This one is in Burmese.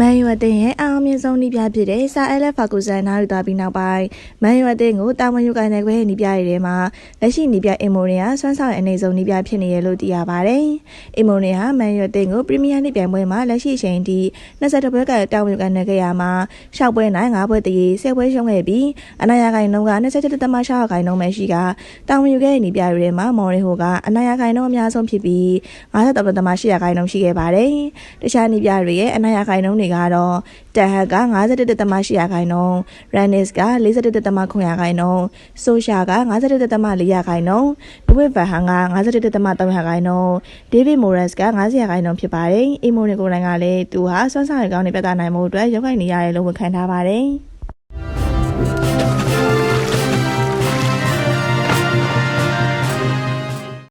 မန်ယူအသင်းရဲ့အောင်မြင်ဆုံးနီးပြဖြစ်တဲ့ဆာအဲလက်ဖာကူဆန်နားယူသွားပြီးနောက်ပိုင်းမန်ယူအသင်းကိုတာဝန်ယူကိုင်တဲ့ခွဲနီးပြရတဲ့မှာလက်ရှိနီးပြအင်မိုရီယာဆွမ်းဆောင်ရဲ့အနေဆုံးနီးပြဖြစ်နေရလို့သိရပါတယ်။အင်မိုရီယာမန်ယူအသင်းကိုပရီးမီးယားလိပြိုင်ပွဲမှာလက်ရှိအချိန်ထိ22ပွဲကတာဝန်ယူကိုင်နေခဲ့ရမှာ6ပွဲနိုင်5ပွဲတည်10ပွဲရှုံးခဲ့ပြီးအနာရကိုင်နှုန်းက27.6ခိုင်နှုန်းပဲရှိကတာဝန်ယူခဲ့တဲ့နီးပြတွေမှာမော်ရီဟိုကအနာရကိုင်နှုန်းအများဆုံးဖြစ်ပြီး53.8ခိုင်နှုန်းရှိခဲ့ပါတယ်။တခြားနီးပြတွေရဲ့အနာရကိုင်နှုန်းတွေကတော့တန်ဟက်က51.8ရာခိုင်နှုန်းရန်နစ်က47.9ရာခိုင်နှုန်းဆိုရှာက51.4ရာခိုင်နှုန်းဒဝစ်ဗန်ဟန်က51.3ရာခိုင်နှုန်းဒေးဗစ်မိုရက်စ်က90ရာခိုင်နှုန်းဖြစ်ပါတယ်အီမိုနီကိုနိုင်ကလည်း သူဟာ စွမ်းဆောင်ရည်ကောင်းတွေပြသနိုင်မှုအတွက် ရုပ်ခိုင်နေရတယ်လို့ ဝန်ခံထားပါတယ်